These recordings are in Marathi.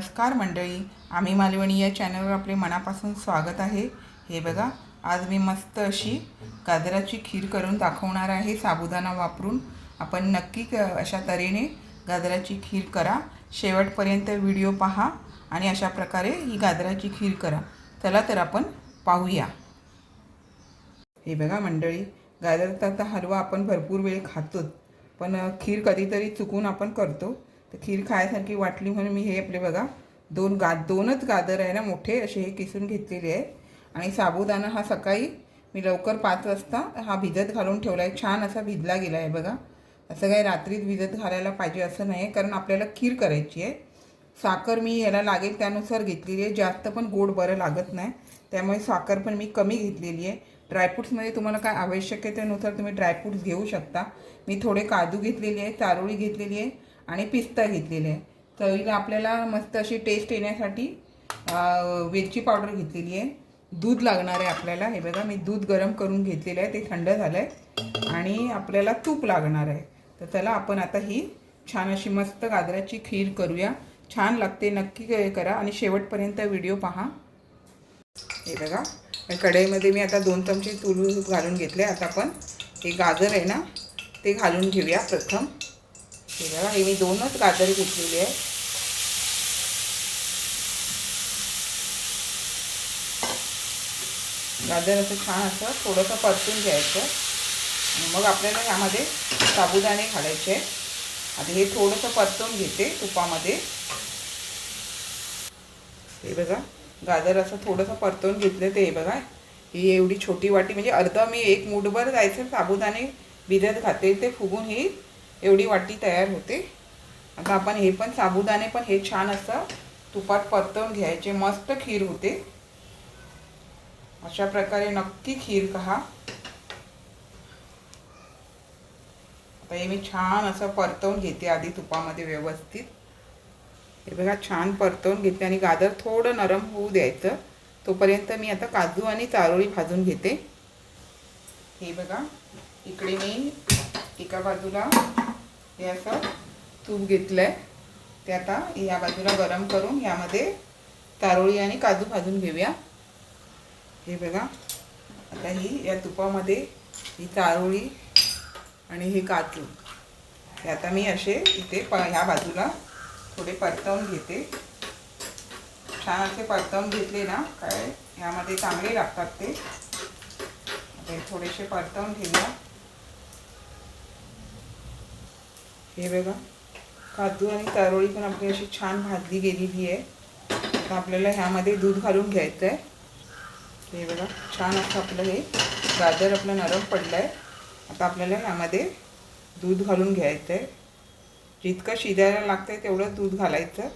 नमस्कार मंडळी आम्ही मालवणी या चॅनलवर आपले मनापासून स्वागत आहे. हे बघा आज मी मस्त अशी गाजराची खीर करून दाखवणार आहे साबुदाणा वापरून. आपण नक्की अशा तऱ्हेने गाजराची खीर करा. शेवटपर्यंत व्हिडिओ पहा आणि अशा प्रकारे ही गाजराची खीर करा. चला तर आपण पाहूया. हे बघा मंडळी गाजराचा हलवा आपण भरपूर वेळ खातोच पण खीर कधीतरी चुकून आपण करतो. तर खीर खायसारखी वाटली म्हणून मी हे आपले बघा दोन गा दोनच गाजर आहे ना मोठे असे हे किसून घेतलेले आहे आणि साबुदाणा हा सकाळी मी लवकर पाच वाजता हा भिजत घालून ठेवला आहे. छान असा भिजला गेला आहे बघा. असं काही रात्रीच भिजत घालायला पाहिजे असं नाही आहे कारण आपल्याला खीर करायची आहे. साखर मी याला लागेल त्यानुसार घेतलेली आहे. जास्त पण गोड बरं लागत नाही. त्यामुळे साखर पण मी कमी घेतलेली आहे. ड्रायफ्रूट्समध्ये तुम्हाला काय आवश्यक आहे त्यानुसार तुम्ही ड्रायफ्रूट्स घेऊ शकता. मी थोडे काजू घेतलेले आहे चारोळी घेतलेली आहे. आणि पिस्ता घेतलेले आहे. चवीला आपल्याला मस्त अशी टेस्ट येण्यासाठी वेलची पावडर घेतलेली आहे. दूध लागणार आहे आपल्याला. हे बघा मी दूध गरम करून घेतलेलं आहे. ते थंड झालं आहे आणि आपल्याला तूप लागणार आहे. तर चला आपण आता ही छान अशी मस्त गाजराची खीर करूया. छान लागते. नक्की करा. आणि शेवटपर्यंत व्हिडिओ पहा. हे बघा कढईमध्ये मी आता दोन चमचे तूर घालून घेतले आता आपण हे गाजर आहे ना ते घालून घेऊया प्रथम. हे बघा हे मी दोनच गाजर घेतलेली आहे. गाजर असं छान असं थोडंसं परतून घ्यायचं. मग आपल्याला यामध्ये साबुदाणे घालायचे. आणि आता हे थोडंसं परतून घेते तुपामध्ये. हे बघा गाजर असं थोडंसं परतून घेतलं ते हे बघा. ही एवढी छोटी वाटी म्हणजे अर्धा मी एक मुठभर जायचं साबुदाणे भिजत घाते ते फुगून ही एवढी वाटी तयार होते. आता आपण हे पण साबुदाणे पण हे छान असं तुपात परतवून घ्यायचे. मस्त खीर होते. अशा प्रकारे नक्की खीर कहा आता हे मी छान असं परतवून घेते आधी तुपामध्ये व्यवस्थित. हे बघा छान परतवून घेते आणि गाजर थोडं नरम होऊ द्यायचं. तोपर्यंत मी आता काजू आणि चारोळी भाजून घेते. हे बघा इकडे मी एका बाजूला हे असं तूप घेतलं आहे ते आता या बाजूला गरम करून यामध्ये चारोळी आणि काजू भाजून घेऊया. हे बघा आता ही या तुपामध्ये ही चारोळी आणि हे काजू हे आता मी असे इथे प ह्या बाजूला थोडे परतवून घेते. छान असे परतवून घेतले ना काय ह्यामध्ये चांगले लागतात ते. थोडेसे परतवून घेऊया. हे बघा. काजू आणि तरोळी पण आपली अशी छान भाजली गेलेली आहे. आता आपल्याला ह्यामध्ये दूध घालून घ्यायचं आहे हे बघा छान असं आपलं हे गाजर आपलं नरम पडलं आहे आता आपल्याला ह्यामध्ये दूध घालून घ्यायचं आहे जितकं शिजायला लागतं आहे तेवढं दूध घालायचं.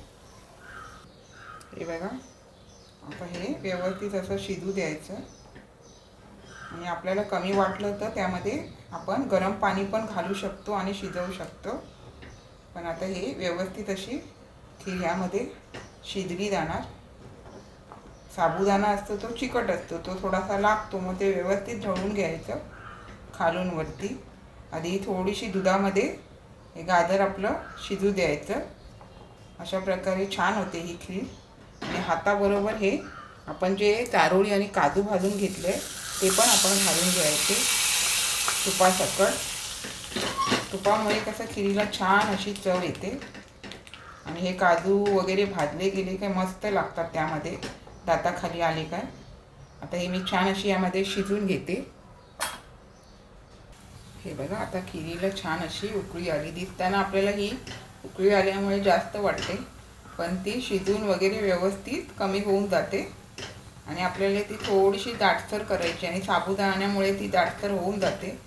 हे बघा. आता हे व्यवस्थित असं शिजू द्यायचं. आणि आपल्याला कमी वाटलं तर त्यामध्ये आपण गरम पाणी पण घालू शकतो आणि शिजवू शकतो. पण आता हे व्यवस्थित अशी की ह्यामध्ये शिजली जाणार साबुदाणा असतो तो चिकट असतो तो थोडासा लागतो मग ते व्यवस्थित ढवळून घ्यायचं खालून वरती. आधी थोडीशी दुधामध्ये हे गाजर आपलं शिजू द्यायचं. अशा प्रकारे छान होते ही खीर. आणि हाताबरोबर हे आपण जे चारोळी आणि काजू भाजून घेतले ते पण आपण घालून घ्यायचे. तुपासकट. तुपामुळे कसं खिरीला छान अशी चव येते. आणि हे काजू वगैरे भाजले गेले काय मस्त लागतात त्यामध्ये. दाताखाली आले काय आता हे मी छान अशी यामध्ये शिजून घेते. हे बघा आता खिरीला छान अशी उकळी आली. दिसताना आपल्याला ही उकळी आल्यामुळे जास्त वाटते. पण ती शिजून वगैरे व्यवस्थित कमी होऊन जाते. आणि आपल्याला ती थोडीशी दाटसर करायची आणि साबुदाण्यामुळे ती दाटसर होऊन जाते.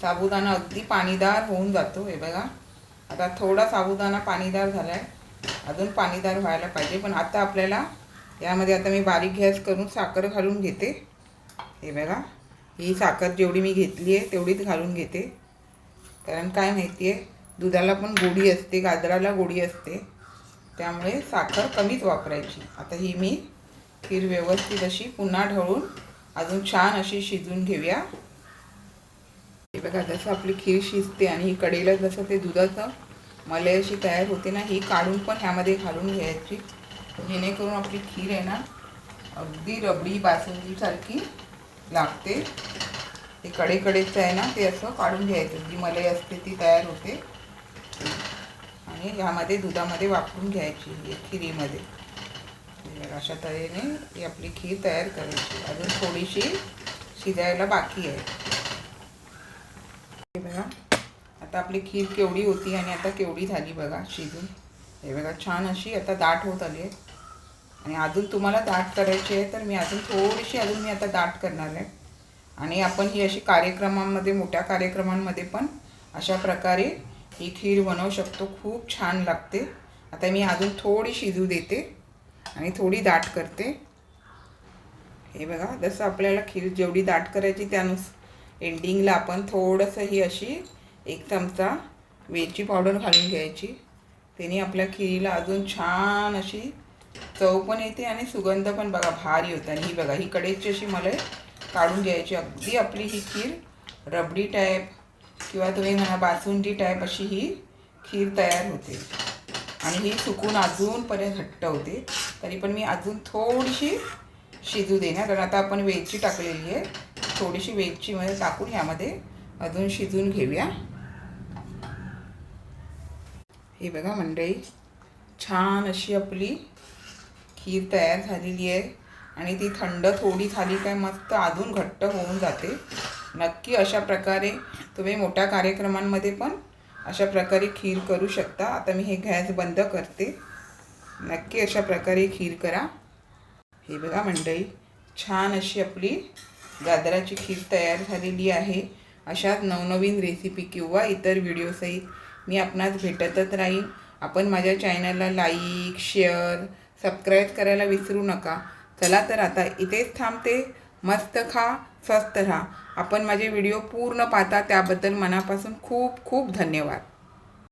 साबुदाणा अगदी पाणीदार होऊन जातो हे बघा. आता थोडा साबुदाणा पाणीदार झाला आहे अजून पाणीदार व्हायला पाहिजे पण आता आपल्याला यामध्ये आता मी बारीक गॅस करून साखर घालून घेते. हे बघा. ही साखर जेवढी मी घेतली आहे तेवढीच घालून घेते. कारण काय माहिती आहे दुधाला पण गोडी असते गाजराला गोडी असते. त्यामुळे साखर कमीच वापरायची. आता ही मी खीर व्यवस्थित अशी पुन्हा ढवळून अजून छान अशी शिजून घेऊया. हे बघा जसं आपली खीर शिजते आणि ही कडेला जसं ते दुधाचं मलई अशी तयार होते ना ही काढून पण ह्यामध्ये घालून घ्यायची. जेणेकरून आपली खीर आहे ना अगदी रबडी बासुंदीसारखी लागते. ते कडेकडेचं आहे ना ते असं काढून घ्यायचं. जी मलई असते ती तयार होते. आणि ह्यामध्ये दुधामध्ये वापरून घ्यायची खिरीमध्ये. अशा तऱ्हेने ही आपली खीर तयार करायची. अजून थोडीशी शिजायला बाकी आहे. बघा. आता आपली खीर केवढी होती आणि आता केवढी झाली बघा शिजून. हे बघा छान अशी आता दाट होत आली आहे. आणि अजून तुम्हाला दाट करायची आहे तर मी अजून थोडीशी अजून मी आता दाट करणार आहे. आणि आपण ही अशी कार्यक्रमांमध्ये मोठ्या कार्यक्रमांमध्ये पण अशा प्रकारे ही खीर बनवू शकतो. खूप छान लागते. आता मी अजून थोडी शिजू देते आणि थोडी दाट करते. हे बघा जसं आपल्याला खीर जेवढी दाट करायची त्यानुसार एंडिंगला आपण थोडंसं ही अशी एक चमचा वेलची पावडर घालून घ्यायची. त्याने आपल्या खिरीला अजून छान अशी चव पण येते आणि सुगंध पण बघा भारी होता. आणि ही बघा ही कडेची अशी मलाई काढून घ्यायची. अगदी आपली ही खीर रबडी टाईप किंवा तुम्ही म्हणा बासुंदी टाईप अशी ही खीर तयार होते. आणि ही सुकून अजूनपर्यंत घट्ट होते. तरी पण मी अजून थोडीशी शिजू देणार. कारण आता आपण वेलची टाकलेली आहे. थोडीशी वेलचीमध्ये टाकून यामध्ये अजून शिजून घेऊया. हे बघा मंडळी छान अशी आपली खीर तयार झालेली आहे आणि ती थंड थोडी झाली काय मस्त अजून घट्ट होऊन जाते. नक्की अशा प्रकारे तुम्ही मोठ्या कार्यक्रमांमध्ये पण अशा प्रकारे खीर करू शकता. आता मी हे गॅस बंद करते. नक्की अशा प्रकारे खीर करा. हे बघा मंडळी छान अशी आपली गाजराची खीर तयार झालेली आहे. अशाच नवनवीन रेसिपी किंवा इतर व्हिडिओसहित मी आपणास भेटतच राहीन. आपण माझ्या चॅनलला लाईक शेअर सबस्क्राईब करायला विसरू नका. चला तर आता इथेच थांबते. मस्त खा स्वस्त राहा. आपण माझे व्हिडिओ पूर्ण पाहता त्याबद्दल मनापासून खूप खूप धन्यवाद.